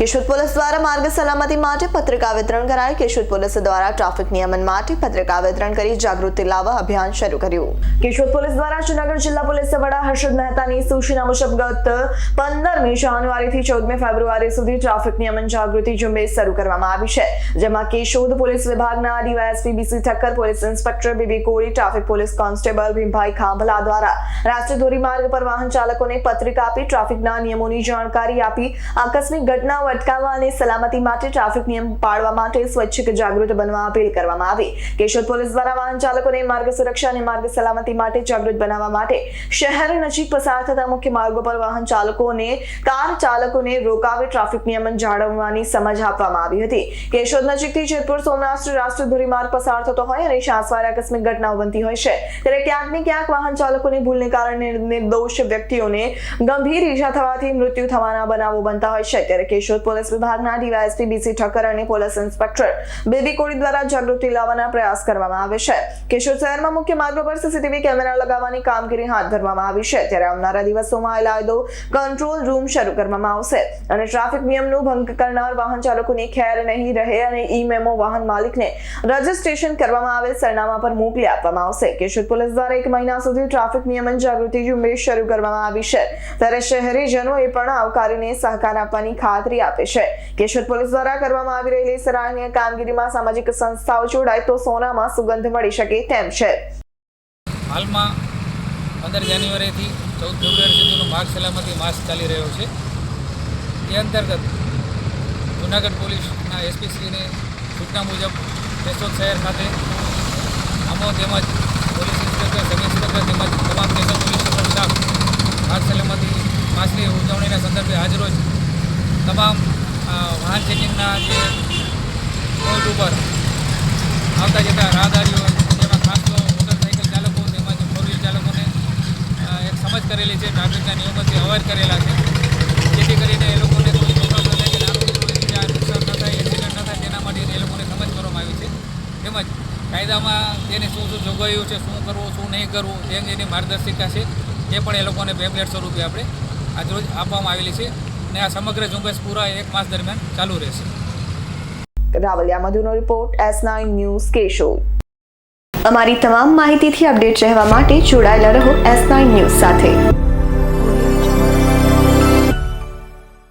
Keshod police દ્વારા માર્ગ સલામતી માટે પત્રિકા વિતરણ કરાયું. કેશોદ પોલીસ દ્વારા ટ્રાફિક નિયમન માટે પત્રિકા વિતરણ કરી જાગૃતિ લાવવા અભિયાન શરૂ કર્યું. કેશોદ પોલીસ દ્વારા જૂનાગઢ જિલ્લા પોલીસ વડા હર્ષદ મહેતાની સૂચના મુજબ ગત પંદરમી જાન્યુઆરીથી ચૌદમી ફેબ્રુઆરી સુધી ટ્રાફિક નિયમન જાગૃતિ ઝુંબેશ શરૂ કરવામાં આવી છે, જેમાં કેશોદ પોલીસ વિભાગના DYSP BC Thakkar, police inspector BB Koli, traffic police constable Bhimbhai Khambhala દ્વારા રાષ્ટ્રીય ધોરીમાર્ગ પર વાહન ચાલકોને પત્રિકા આપી, ટ્રાફિકના નિયમોની જાણકારી આપી, આકસ્મિક ઘટનાઓ અટકાવવા અને સલામતી માટે ટ્રાફિક નિયમ પાળવા માટે સ્વૈચ્છિક જાગૃત બનવા અપીલ કરવામાં આવી. કેશોદ પોલીસ દ્વારા વાહન ચાલકોને માર્ગ સુરક્ષા અને માર્ગ સલામતી માટે જાગૃત બનાવવા માટે શહેર નજીક પસાર થતા મુખ્ય માર્ગો પર વાહન ચાલકોને, કાર ચાલકોને રોકાવી ટ્રાફિક નિયમન જાળવવાની સમજ આપવામાં આવી હતી. કેશોદ નજીકથી જેતપુર સોમનાથ રાષ્ટ્રીય ધોરીમાર્ગ પસાર થતો હોય અને શાસવારે આકસ્મિક ઘટનાઓ બનતી હોય છે. ત્યારે ક્યાંક ને ક્યાંક વાહન ચાલકોની ભૂલને કારણે નિર્દોષ વ્યક્તિઓને ગંભીર ઈજા થવાથી મૃત્યુ થવાના બનાવો બનતા હોય છે. ત્યારે કેશોદ પોલીસ વિભાગના ડીવાયએસપી બીસી ઠક્કર અને પોલીસ ઇન્સ્પેક્ટર બેબી કોડી દ્વારા જાગૃતિ લાવવાના પ્રયાસ કરવામાં આવે છે. કેશોદ શહેરમાં મુખ્ય માર્ગો પર સીસીટીવી કેમેરા લગાવવાની કામગીરી હાથ ધરવામાં આવી છે. ત્યારે આવનારા દિવસોમાં એલાયદો કંટ્રોલ રૂમ શરૂ કરવામાં આવશે અને ટ્રાફિક નિયમનું ભંગ કરનાર વાહન ચાલકોની ખેર નહીં રહે અને ઈ મેમો વાહન માલિકને રજીસ્ટ્રેશન કરવામાં આવેલ સરનામા પર મોકલી આપવામાં આવશે. કેશોદ પોલીસ દ્વારા એક મહિના સુધી ટ્રાફિક નિયમન જાગૃતિ ઝુંબેશ શરૂ કરવામાં આવી છે. ત્યારે શહેરીજનોએ પણ આવકારીને સહકાર આપવાની ખાતરી આપે છે. કેશોદ પોલીસ દ્વારા કરવામાં આવી રહેલી સરાહનીય કામગીરીમાં સામાજિક સંસ્થાઓ જોડાય તો સોનામાં સુગંધ મળી શકે તેમ છે. હાલમાં પંદર જાન્યુઆરીથી ચૌદ ફેબ્રુઆરી સુધીનો માર્ગ સલામતી માસ ચાલી રહ્યો છે. એ અંતર્ગત જૂનાગઢ પોલીસના એસપીશ્રીને સૂચના મુજબ કેશોદ શહેર ખાતે આમો તેમજ પોલીસ ઇન્સ્પેક્ટર, સબ ઇન્સ્પેક્ટર તેમજ તમામ કેશોદ પોલીસ સ્ટાફ માર્ગ સલામતી માસની ઉજવણીના સંદર્ભે આજરોજ તમામ વાહન ચેકિંગના જે પોઈન્ટ ઉપર આવતા જતા રાહદારીઓ, જેમાં ખાસ તો મોટરસાઇકલ ચાલકો તેમજ ફોર વ્હીલ ચાલકોને એક સમજ કરેલી છે ટ્રાફિકના નિયમોથી અવેર કરેલા છે. જેથી કરીને એ લોકોને કોઈ પ્રોબ્લેમ ન થાય નુકસાન ન થાય એક્સિડન્ટ ન થાય, તેના માટે એ લોકોને સમજ કરવામાં આવી છે. તેમજ કાયદામાં તેની શું શું જોગવાઈઓ છે, શું કરવું, શું નહીં કરવું તે અંગેની માર્ગદર્શિકા છે. એ પણ એ લોકોને પેમ્પલેટ સ્વરૂપે આપણે આજરોજ આપવામાં આવેલી છે. અને આ સમગ્ર ઝુંબેશ પૂરા એક માસ દરમિયાન ચાલુ રહેશે. Ravaliya મધુનો report, S nine news Keshod અમારી તમામ માહિતીથી અપડેટ રહેવા માટે જોડાયેલા રહો એસ નાઇન ન્યૂઝ સાથે.